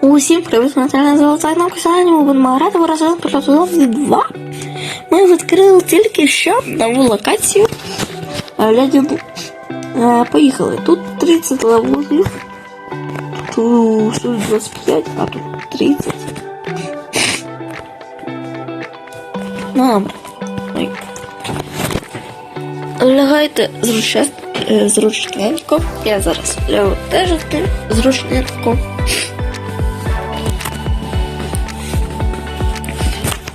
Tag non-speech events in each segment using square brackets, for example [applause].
Усім привіт, Наталя Золотайна Кусані. Ми будемо грати в Resident Evil 2. Ми відкрили тільки що нову локацію. Е, Леді Е, Поїхали. Тут 30 левелів. Тут 25, а тут 30. Ну, добре. Ой. Лягайте зручне, е, зручненько. Я зараз лягу теж зручненько.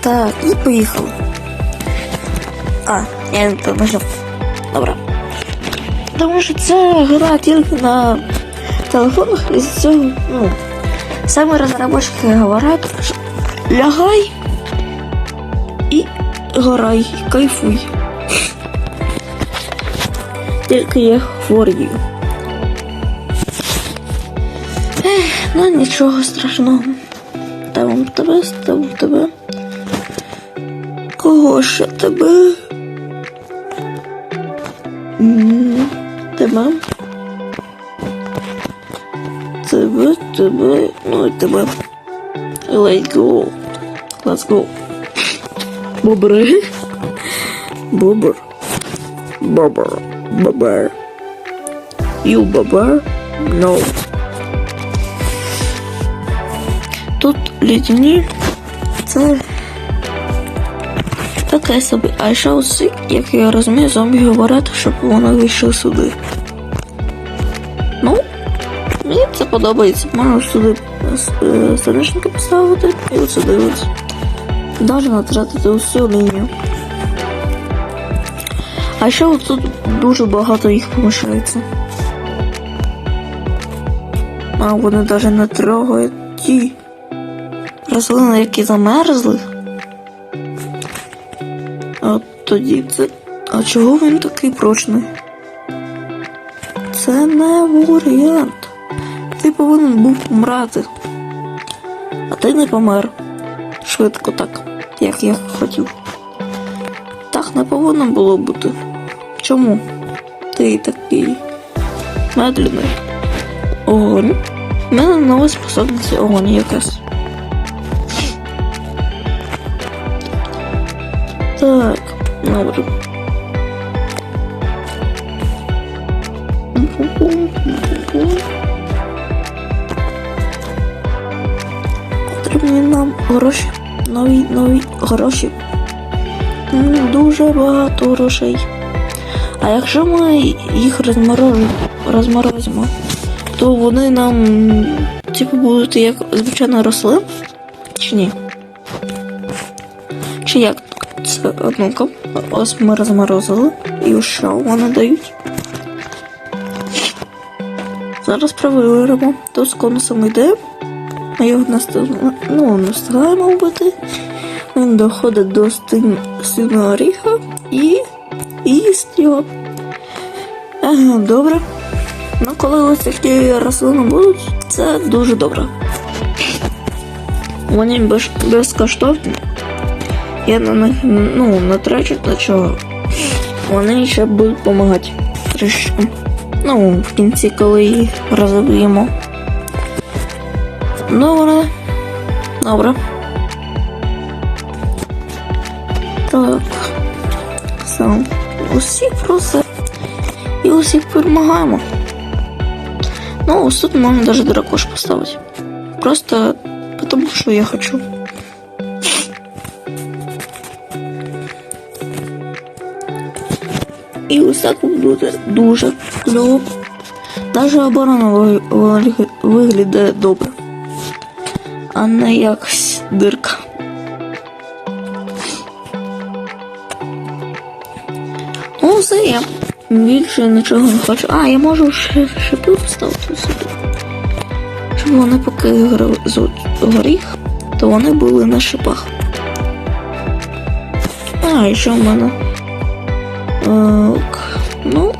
Так, і поїхали. А, я не нажав. Добре. Тому що це гра тільки на телефонах, і з цього, ну, саме розробочки говорять, що лягай і грай, кайфуй. Тільки я хворію. Ну нічого страшного. Ставим тебе, ставим тебе. Кого ще тебе? М, Тебе. Тебе, тебе, ну і тебе. Let's go. Let's go. Бобри. Бобр. Бобр. Бобр. You бобр? No. Тут лідні. Це таке собі. А ще усі, як я розумію, зомбі говорять, щоб вони вийшли сюди. Ну, мені це подобається. Можна сюди е, сонячники поставити і оце дивитися. Навіть не тратити усю лінію. А ще тут дуже багато їх помішається. А вони навіть не трогають ті рослини, які замерзли. А тоді це. А чого він такий прочний? Це не варіант. Ти повинен був помрати. А ти не помер. Швидко так, як я хотів. Так не повинно було бути. Чому? Ти такий медленний. Огонь. У мене нова способність огонь якась. Так, добре. Потрібні нам гроші. Нові, нові гроші. Дуже багато грошей. А якщо ми їх розморозимо, то вони нам типу будуть як звичайно росли? Чи ні? Чи як? Це одну ось ми розморозили. І що вони дають? Зараз перевіримо. Тут з конусом йде. Ми його не встигли- ну, не встигаємо вбити. Він доходить до сильного оріха і їсть його. Ага, добре. Ну, коли ось такі рослини будуть, це дуже добре. Вони без, безкоштовні. Я на них ну, не трачу до чого. Вони ще будуть допомагати. Ну, в кінці, коли їх розоб'ємо. Добре. Добре. Так. Все. Усі просто. І усіх перемагаємо. Ну, ось тут можна навіть дракош поставити. Просто потому що я хочу. І так буде дуже кльово. Навіть оборона ви- ви- виглядає добре. А не якась дирка. Ну, все я більше нічого не хочу. А, я можу ще шипи поставити сюди. Щоб вони поки горіх, то вони були на шипах. А, і що в мене? Так, ну.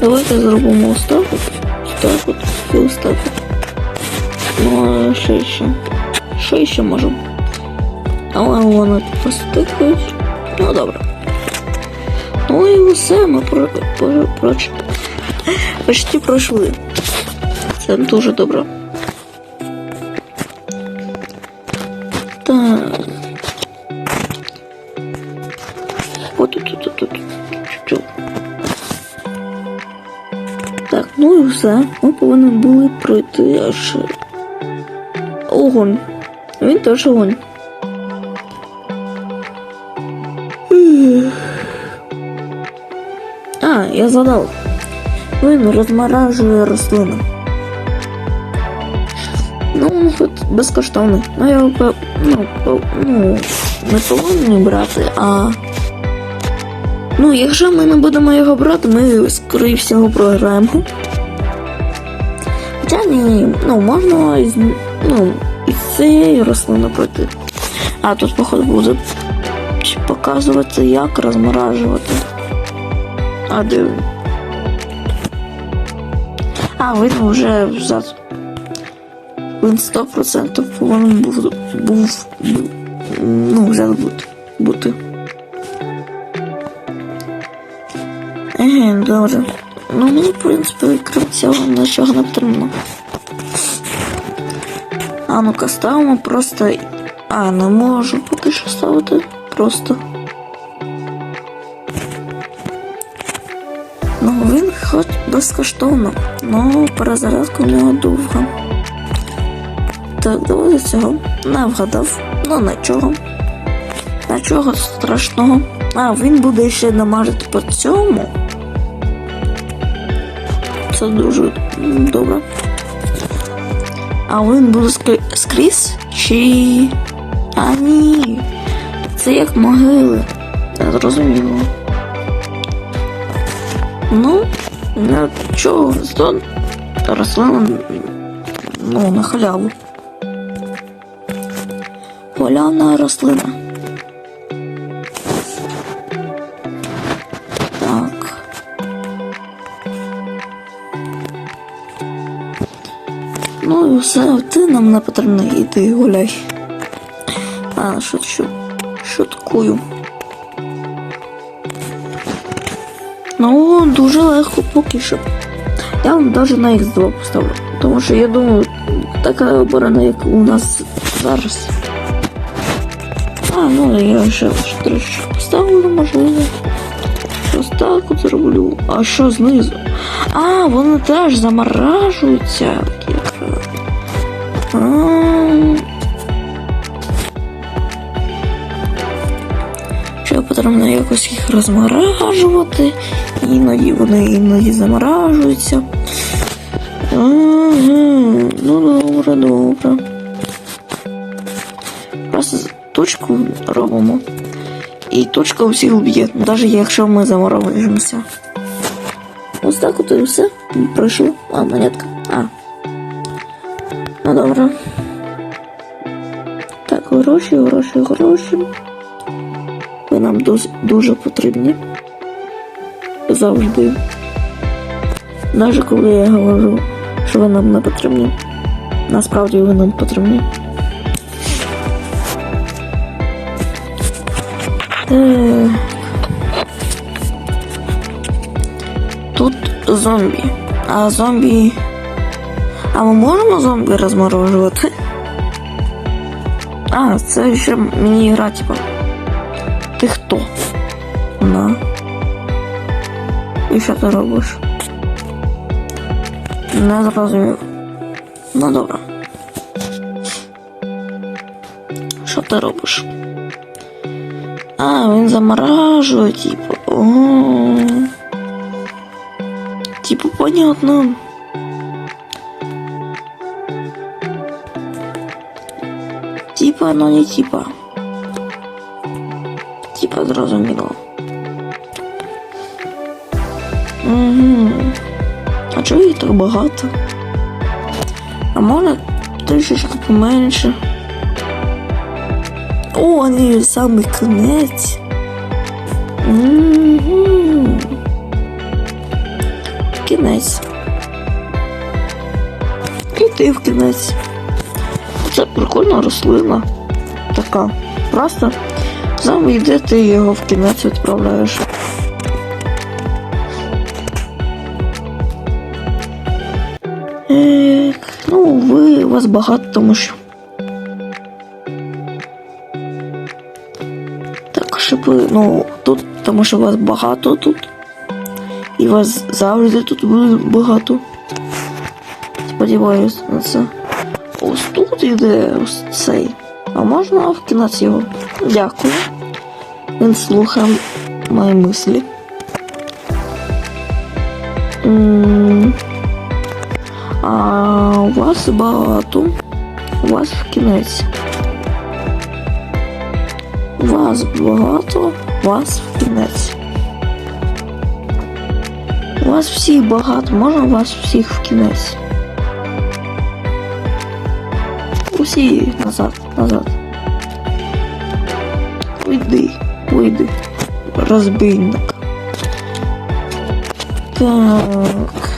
Давайте зробимо ось так от. Так от. І ось так от. Ну, а що ще? Що ще можемо? Але тут просто тикають. Ну, добре. Ну і усе ми про, про, про, [laughs] почти пройшли. Це дуже добре. Все. Ми повинні були пройти аж. Огонь. Він теж огонь. А, я згадав. Він розморажує рослини. Ну, хоч безкоштовний. Ну, я його ну, ну, не повинні брати, а. Ну, якщо ми не будемо його брати, ми, скоріше всього, програємо. Хоча ну, можна із, ну, із цієї рослини пройти. А тут, походу, буде показувати, як розморажувати. А де? А, він вже взад. Він 100% повинен був, був, ну, бути. бути. Еге, добре. Ну, мені, в принципі, крім цього нічого не потрібно. А ну-ка ставимо просто. А, не можу поки що ставити. Просто. Ну, він хоч безкоштовно, але перезарядка у нього довга. Так, давай цього. Не вгадав. Ну нічого. Нічого страшного. А, він буде ще намажити по цьому. Це дуже добре. А він буде скрізь? Чи. А ні. Це як могили. Я зрозуміло. Ну, нічого, зато рослина ну, на халяву. Поляна рослина. Все, ти нам не потрібно йти гуляй. А, що, шуткую. Ну, дуже легко поки що. Я вам навіть на X2 поставлю. Тому що я думаю, така оборона, як у нас зараз. А, ну я ще трішки поставлю, можливо. Ось так от зроблю. А що знизу? А, вони теж заморажуються. Потрібно якось їх розморажувати. Іноді вони іноді заморажуються. Ага, ну добре, добре. Просто точку робимо. І точка всіх вб'є, навіть якщо ми заморажуємося. Ось так от і все. Пройшло. А, монетка. А. Ну добре. Так, гроші, гроші, гроші. Нам дуже, потрібні. Завжди. Навіть коли я говорю, що ви нам не потрібні. Насправді ви нам потрібні. Тут зомбі. А зомбі. А ми можемо зомбі розморожувати? А, це ще міні-гра, типа. Ти хто? На. І що ти робиш? Не зрозумів. Ну добре. Що ти робиш? А, він заморажує, типу. О. Типу, понятно. Типа, но не типа. Типа, зрозуміло. Угу. А чого їх так багато? А може трішечки поменше? О, вони самий кінець. Угу. Кінець. І ти в кінець. Це прикольна рослина. Така. Просто сам йде, ти його в кінець відправляєш. Ех, ну, ви вас багато, тому що. Так, ви, ну, тут, тому що вас багато тут. І вас завжди тут буде багато. сподіваюся на це. Ось тут іде ось цей. А можна в кінець його? Дякую. Він слухає мої мислі. А у вас багато. У вас в кінець. У вас багато, у вас в кінець. У вас всіх багато, можна у вас всіх в кінець. Усі назад, назад. Уйди, уйди. Розбійник. Так.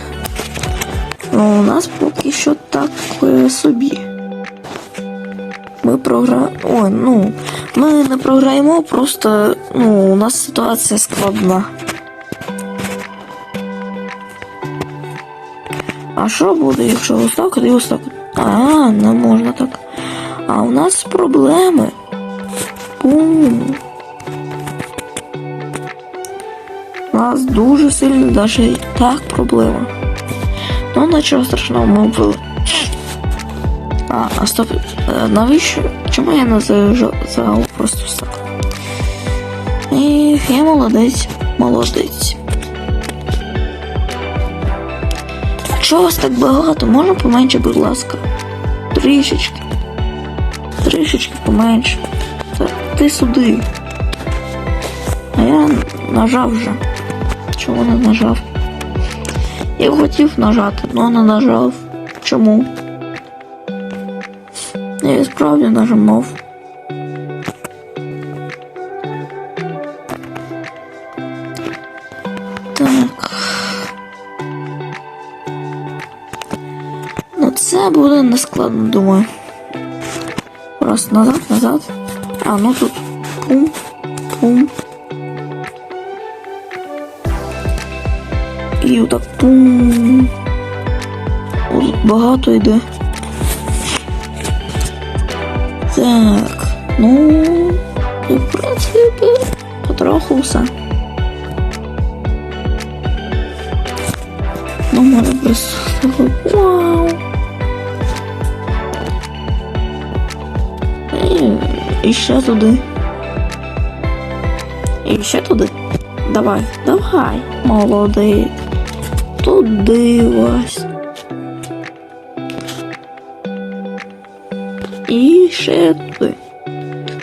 Ну, у нас поки що так е, собі. Ми програ... Ой, ну, ми не програємо, просто ну, у нас ситуація складна. А що буде, якщо ось так і ось так? А, не можна так. А у нас проблеми. Бум. У нас дуже сильно даже і так проблема. Ну, нічого страшного, ми вбили. А, а стоп, е, навіщо? Чому я не заїжджав просто так? І я молодець, молодець. Чого вас так багато? Можна поменше, будь ласка? Трішечки. Трішечки поменше. Та ти сюди. А я нажав вже. Чого не нажав? Я хотів нажати, але не нажав. Чому? Я справді нажимав. Так. Ну це буде нескладно, думаю. Раз назад, назад. А, ну тут. Пум, пум. І отак пум. От багато йде. Так, ну, в принципі, потроху все. Ну, може без. Вау. І ще туди. І ще туди. Давай, давай, молодець. Туди ось. І ще туди.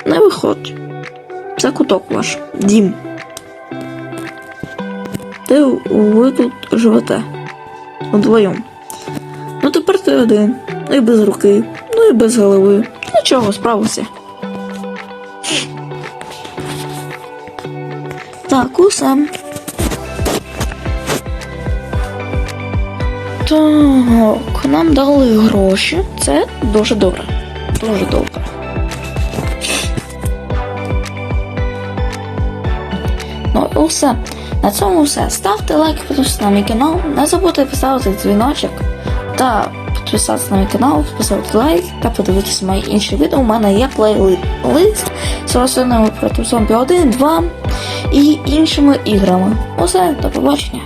Не виходь. Це куток ваш. Дім. Де ви тут живете? Удвоєм. Ну тепер ти один. Ну і без руки, ну і без голови. Нічого, справився. Так. Так, нам дали гроші. Це дуже добре. Дуже добре. Ну і все. На цьому все. Ставте лайк, підписуйтесь на мій канал. Не забудьте поставити дзвіночок та підписатися на мій канал, поставити лайк та подивитися мої інші відео. У мене є плейлист з рослинами проти зомбі 1, 2 і іншими іграми. Усе, до побачення.